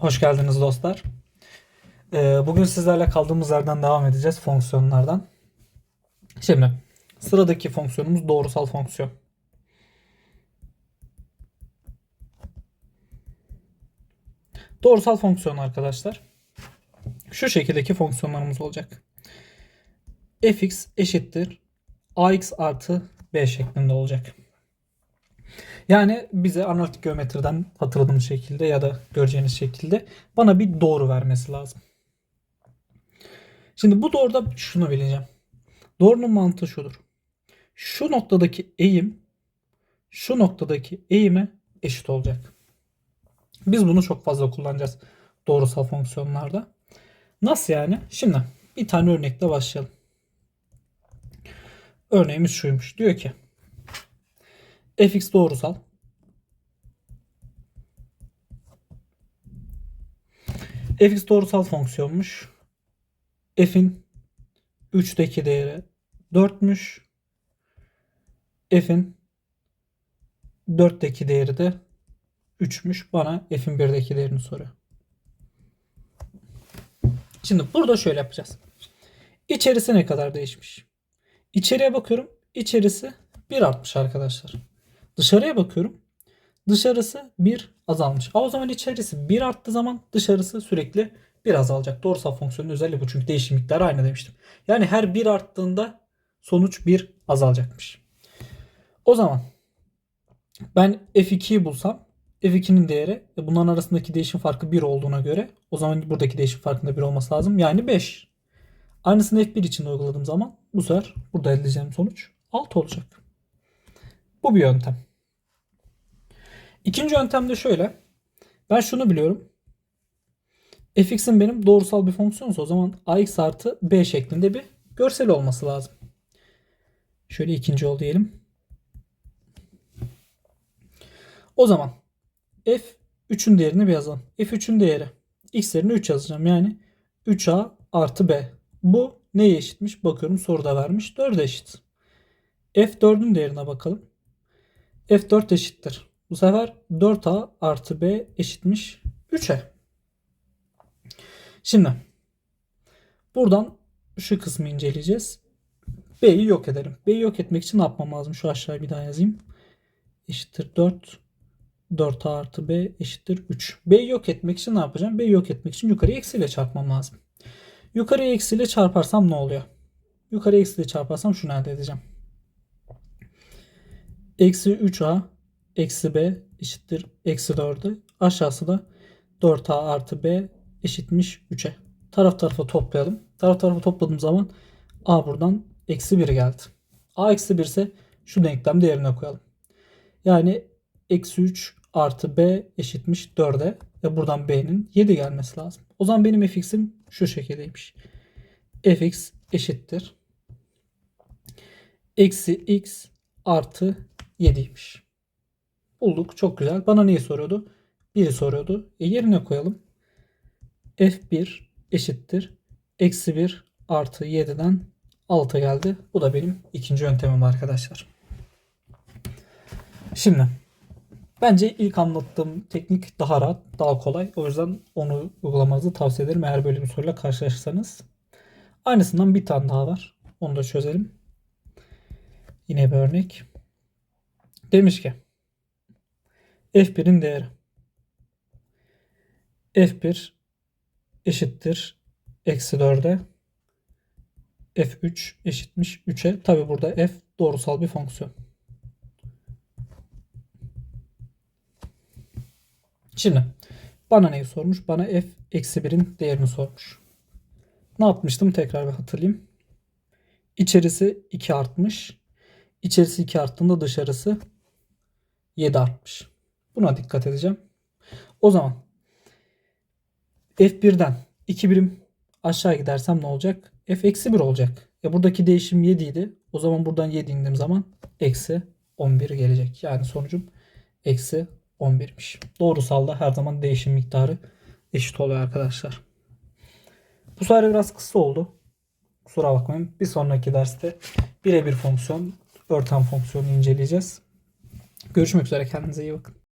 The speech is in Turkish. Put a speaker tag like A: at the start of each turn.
A: Hoş geldiniz dostlar. Ee, Bugün sizlerle kaldığımız yerden devam edeceğiz fonksiyonlardan. Şimdi sıradaki fonksiyonumuz doğrusal fonksiyon. Doğrusal fonksiyon arkadaşlar. Şu şekildeki fonksiyonlarımız olacak. fx eşittir ax artı b şeklinde olacak. Yani bize analitik geometriden hatırladığımız şekilde ya da göreceğiniz şekilde bana bir doğru vermesi lazım. Şimdi bu doğruda şunu bileceğim. Doğrunun mantığı şudur. Şu noktadaki eğim şu noktadaki eğime eşit olacak. Biz bunu çok fazla kullanacağız doğrusal fonksiyonlarda. Nasıl yani? Şimdi bir tane örnekle başlayalım. Örneğimiz şuymuş. Diyor ki fx doğrusal. fx doğrusal fonksiyonmuş. f'in 3'teki değeri 4'müş. f'in 4'teki değeri de 3'müş. Bana f'in 1'deki değerini soruyor. Şimdi burada şöyle yapacağız. İçerisi ne kadar değişmiş? İçeriye bakıyorum. İçerisi 1 artmış arkadaşlar. Dışarıya bakıyorum. Dışarısı 1 azalmış. Aa, o zaman içerisi 1 arttığı zaman dışarısı sürekli 1 azalacak. Doğrusal fonksiyonun özelliği bu. Çünkü değişim miktarı aynı demiştim. Yani her 1 arttığında sonuç 1 azalacakmış. O zaman ben f2'yi bulsam f2'nin değeri e, bunların arasındaki değişim farkı 1 olduğuna göre o zaman buradaki değişim farkında 1 olması lazım. Yani 5. Aynısını f1 için uyguladığım zaman bu sefer burada elde edeceğim sonuç 6 olacak. Bu bir yöntem. İkinci yöntem de şöyle. Ben şunu biliyorum. fx'in benim doğrusal bir fonksiyonsa o zaman ax artı b şeklinde bir görsel olması lazım. Şöyle ikinci ol diyelim. O zaman f 3'ün değerini bir yazalım. f3'ün değeri x yerine 3 yazacağım. Yani 3a artı b. Bu neye eşitmiş? Bakıyorum soruda vermiş. 4'e eşit. f4'ün değerine bakalım. f4 eşittir. Bu sefer 4a artı b eşitmiş 3'e. Şimdi buradan şu kısmı inceleyeceğiz. b'yi yok edelim. b'yi yok etmek için ne yapmam lazım? Şu aşağıya bir daha yazayım. Eşittir 4 4a artı b eşittir 3. b'yi yok etmek için ne yapacağım? b'yi yok etmek için yukarıya eksiyle çarpmam lazım. Yukarıya eksiyle çarparsam ne oluyor? Yukarıya eksiyle çarparsam şunu elde edeceğim. Eksi 3a eksi b eşittir eksi 4'ü. Aşağısı da 4a artı b eşitmiş 3'e. Taraf tarafa toplayalım. Taraf tarafa topladığım zaman a buradan eksi 1 geldi. a eksi 1 ise şu denklem değerine koyalım. Yani eksi 3 artı b eşitmiş 4'e. Ve buradan b'nin 7 gelmesi lazım. O zaman benim fx'im şu şekildeymiş. fx eşittir. Eksi x artı 7'ymiş. Bulduk. Çok güzel. Bana neyi soruyordu? 1'i soruyordu. E yerine koyalım. F1 eşittir. Eksi 1 artı 7'den 6 geldi. Bu da benim ikinci yöntemim arkadaşlar. Şimdi bence ilk anlattığım teknik daha rahat, daha kolay. O yüzden onu uygulamanızı tavsiye ederim eğer böyle bir soruyla karşılaşırsanız. Aynısından bir tane daha var. Onu da çözelim. Yine bir örnek. Demiş ki F1'in değeri F1 eşittir eksi 4'e F3 eşitmiş 3'e. Tabi burada F doğrusal bir fonksiyon. Şimdi bana neyi sormuş? Bana F eksi 1'in değerini sormuş. Ne yapmıştım? Tekrar bir hatırlayayım. İçerisi 2 artmış. İçerisi 2 arttığında dışarısı 7 artmış. Buna dikkat edeceğim. O zaman F1'den 2 birim aşağı gidersem ne olacak? F eksi 1 olacak. Ya buradaki değişim 7 idi. O zaman buradan 7 indiğim zaman eksi 11 gelecek. Yani sonucum eksi 11'miş. Doğrusalda her zaman değişim miktarı eşit oluyor arkadaşlar. Bu sefer biraz kısa oldu. Kusura bakmayın. Bir sonraki derste birebir fonksiyon, örten fonksiyonu inceleyeceğiz. Görüşmek üzere. Kendinize iyi bakın.